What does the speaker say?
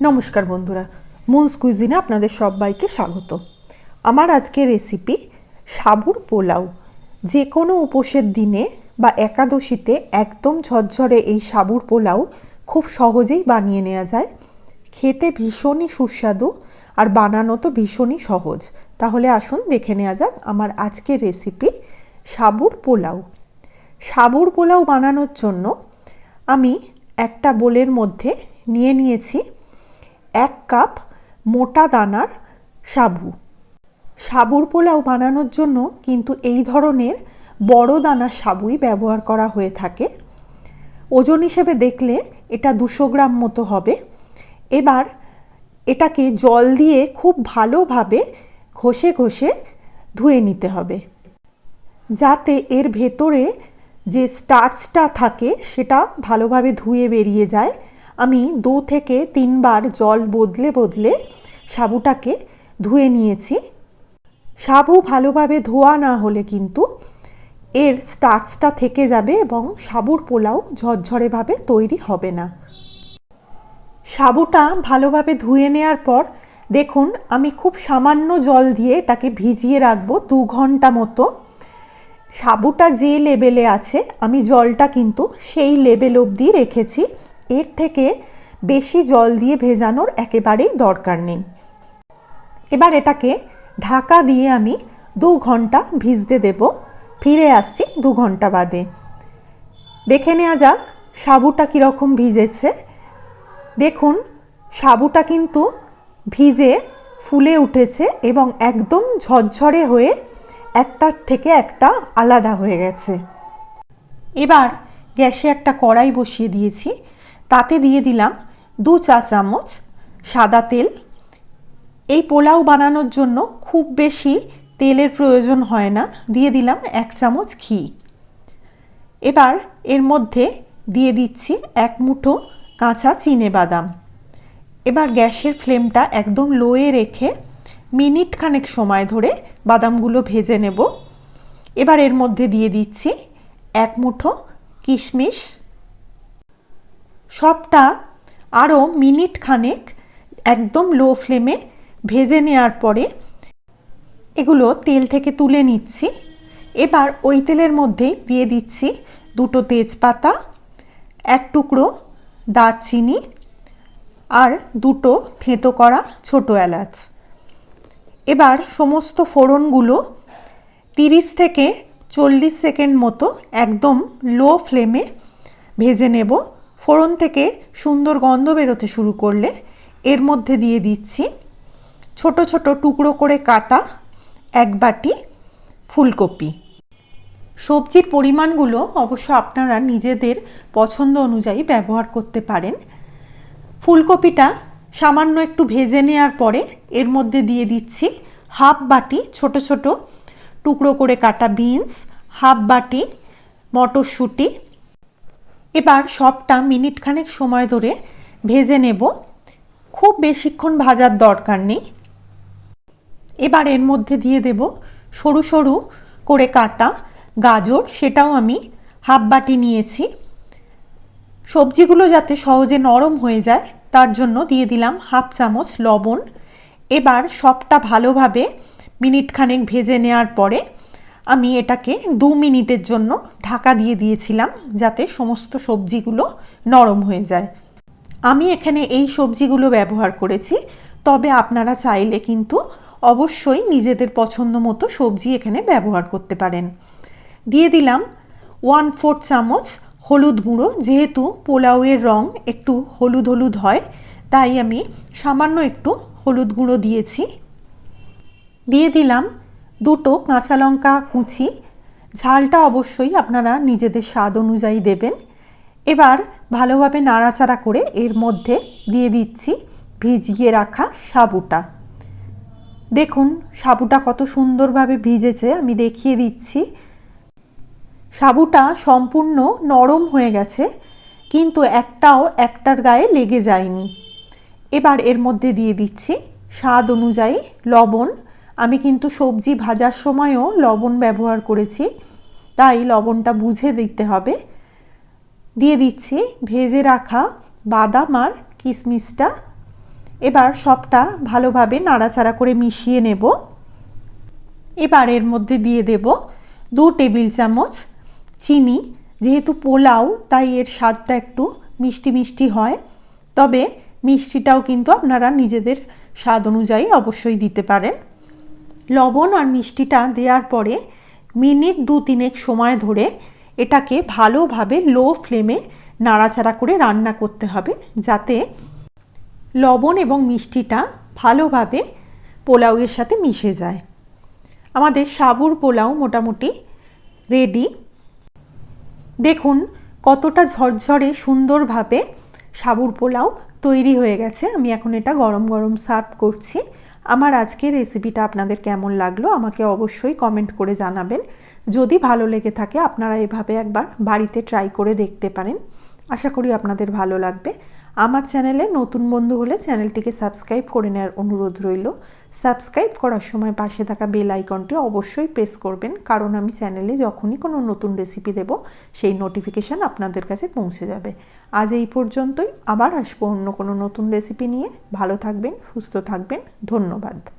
নমস্কার বন্ধুরা, মুন্স কুইজিনে আপনাদের সবাইকে স্বাগত। আমার আজকে রেসিপি সাবুর পোলাও। যে কোনো উপোসের দিনে বা একাদশীতে একদম ঝরঝরে এই সাবুর পোলাও খুব সহজেই বানিয়ে নেওয়া যায়। খেতে ভীষণই সুস্বাদু আর বানানো তো ভীষণই সহজ। তাহলে আসুন দেখে নেওয়া যাক আমার আজকের রেসিপি সাবুর পোলাও। সাবুর পোলাও বানানোর জন্য আমি একটা বোলের মধ্যে নিয়ে নিয়েছি এক কাপ মোটা দানার সাবু। সাবুর পোলাও বানানোর জন্য কিন্তু এই ধরনের বড় দানার সাবুই ব্যবহার করা হয়ে থাকে। ওজন হিসেবে দেখলে এটা দুশো গ্রাম মতো হবে। এবার এটাকে জল দিয়ে খুব ভালোভাবে ঘষে ঘষে ধুয়ে নিতে হবে। যাতে এর ভেতরে যে স্টার্চটা থাকে সেটা ভালোভাবে ধুয়ে বেরিয়ে যায়। আমি দু থেকে তিনবার জল বদলে বদলে সাবুটাকে ধুয়ে নিয়েছি। সাবু ভালোভাবে ধোয়া না হলে কিন্তু এর স্টার্চটা থেকে যাবে এবং সাবুর পোলাও ঝরঝরেভাবে তৈরি হবে না। সাবুটা ভালোভাবে ধুয়ে নেওয়ার পর দেখুন, আমি খুব সামান্য জল দিয়ে এটাকে ভিজিয়ে রাখব দু ঘণ্টা মতো। সাবুটা যে লেবেলে আছে, আমি জলটা কিন্তু সেই লেবেল অবধি রেখেছি। এর থেকে বেশি জল দিয়ে ভেজানোর একেবারেই দরকার নেই। এবার এটাকে ঢাকা দিয়ে আমি দু ঘণ্টা ভিজতে দেব। ফিরে আসছি দু ঘণ্টা বাদে। দেখে নেওয়া যাক সাবুটা কীরকম ভিজেছে। দেখুন, সাবুটা কিন্তু ভিজে ফুলে উঠেছে এবং একদম ঝরঝরে হয়ে একটার থেকে একটা আলাদা হয়ে গেছে। এবার গ্যাসে একটা কড়াই বসিয়ে দিয়েছি। তাতে দিয়ে দিলাম দু চা চামচ সাদা তেল। এই পোলাও বানানোর জন্য খুব বেশি তেলের প্রয়োজন হয় না। দিয়ে দিলাম এক চামচ ঘি। এবার এর মধ্যে দিয়ে দিচ্ছি এক মুঠো কাঁচা চিনে বাদাম। এবার গ্যাসের ফ্লেমটা একদম লোয়ে রেখে মিনিট খানেক সময় ধরে বাদামগুলো ভেজে নেব। এবার এর মধ্যে দিয়ে দিচ্ছি এক মুঠো কিশমিশ সবটা আরও মিনিট খানেক একদম লো ফ্লেমে ভেজে নেওয়ার পরে এগুলো তেল থেকে তুলে নিচ্ছি। এবার ওই তেলের মধ্যেই দিয়ে দিচ্ছি দুটো তেজপাতা, এক টুকরো দারচিনি আর দুটো থেঁতো করা ছোটো এলাচ। এবার সমস্ত ফোড়নগুলো তিরিশ থেকে চল্লিশ সেকেন্ড মতো একদম লো ফ্লেমে ভেজে নেব। ফোড়ন থেকে সুন্দর গন্ধ বেরোতে শুরু করলে এর মধ্যে দিয়ে দিচ্ছি ছোট ছোট টুকরো করে কাটা এক বাটি ফুলকপি। সবজির পরিমাণগুলো অবশ্য আপনারা নিজেদের পছন্দ অনুযায়ী ব্যবহার করতে পারেন। ফুলকপিটা সামান্য একটু ভেজে নেওয়ার পরে এর মধ্যে দিয়ে দিচ্ছি হাফ বাটি ছোট ছোট টুকরো করে কাটা বিনস, হাফ বাটি মটরশুঁটি এবার সবটা মিনিট খানেক সময় ধরে ভেজে নেব। খুব বেশিক্ষণ ভাজার দরকার নেই। এবার এর মধ্যে দিয়ে দেব সরু সরু করে কাটা গাজর, সেটাও আমি হাফ বাটি নিয়েছি। সবজিগুলো যাতে সহজে নরম হয়ে যায়, তার জন্য দিয়ে দিলাম হাফ চামচ লবণ। এবার সবটা ভালোভাবে মিনিট খানেক ভেজে নেওয়ার পরে আমি এটাকে দু মিনিটের জন্য ঢাকা দিয়ে দিয়েছিলাম যাতে সমস্ত সবজিগুলো নরম হয়ে যায়। আমি এখানে এই সবজিগুলো ব্যবহার করেছি, তবে আপনারা চাইলে কিন্তু অবশ্যই নিজেদের পছন্দ মতো সবজি এখানে ব্যবহার করতে পারেন। দিয়ে দিলাম ওয়ান ফোর চামচ হলুদ গুঁড়ো, যেহেতু পোলাওয়ের রং একটু হলুদ হলুদ হয়, তাই আমি সামান্য একটু হলুদ গুঁড়ো দিয়েছি। দিয়ে দিলাম দুটো কাঁচা লঙ্কা কুচি। ঝালটা অবশ্যই আপনারা নিজেদের স্বাদ অনুযায়ী দেবেন। এবার ভালোভাবে নাড়াচাড়া করে এর মধ্যে দিয়ে দিচ্ছি ভিজিয়ে রাখা সাবুটা। দেখুন, সাবুটা কত সুন্দরভাবে ভিজেছে, আমি দেখিয়ে দিচ্ছি। সাবুটা সম্পূর্ণ নরম হয়ে গেছে, কিন্তু একটাও একটার গায়ে লেগে যায়নি। এবার এর মধ্যে দিয়ে দিচ্ছি স্বাদ অনুযায়ী লবণ আমি কিন্তু সবজি ভাজার সময়ও লবণ ব্যবহার করেছি, তাই লবণটা বুঝে দিতে হবে। দিয়ে দিচ্ছি ভেজে রাখা বাদাম আর কিশমিশটা। এবার সবটা ভালোভাবে নাড়াচাড়া করে মিশিয়ে নেব। এবার এর মধ্যে দিয়ে দেব দু টেবিল চামচ চিনি, যেহেতু পোলাও, তাই এর স্বাদটা একটু মিষ্টি মিষ্টি হয়। তবে মিষ্টিটাও কিন্তু আপনারা নিজেদের স্বাদ অনুযায়ী অবশ্যই দিতে পারেন। লবণ আর মিষ্টিটা দেওয়ার পরে মিনিট দু তিনেক সময় ধরে এটাকে ভালোভাবে লো ফ্লেমে নাড়াচাড়া করে রান্না করতে হবে যাতে লবণ এবং মিষ্টিটা ভালোভাবে পোলাওয়ের সাথে মিশে যায়। আমাদের সাবুর পোলাও মোটামুটি রেডি। দেখুন কতটা ঝরঝরে সুন্দরভাবে সাবুর পোলাও তৈরি হয়ে গেছে। আমি এখন এটা গরম গরম সার্ভ করছি। আমার আজকের রেসিপিটা আপনাদের কেমন লাগল আমাকে অবশ্যই কমেন্ট করে জানাবেন। যদি ভালো লেগে থাকে আপনারা এভাবে একবার বাড়িতে ট্রাই করে দেখতে পারেন। আশা করি আপনাদের ভালো লাগবে। আমার চ্যানেলে নতুন বন্ধু হলে চ্যানেলটিকে সাবস্ক্রাইব করে নেওয়ার অনুরোধ রইল। সাবস্ক্রাইব করার সময় পাশে থাকা বেল আইকনটি অবশ্যই প্রেস করবেন, কারণ আমি চ্যানেলে যখনই কোনো নতুন রেসিপি দেব, সেই নোটিফিকেশান আপনাদের কাছে পৌঁছে যাবে। আজ এই পর্যন্তই, আবার আসব অন্য কোনো নতুন রেসিপি নিয়ে। ভালো থাকবেন, সুস্থ থাকবেন, ধন্যবাদ।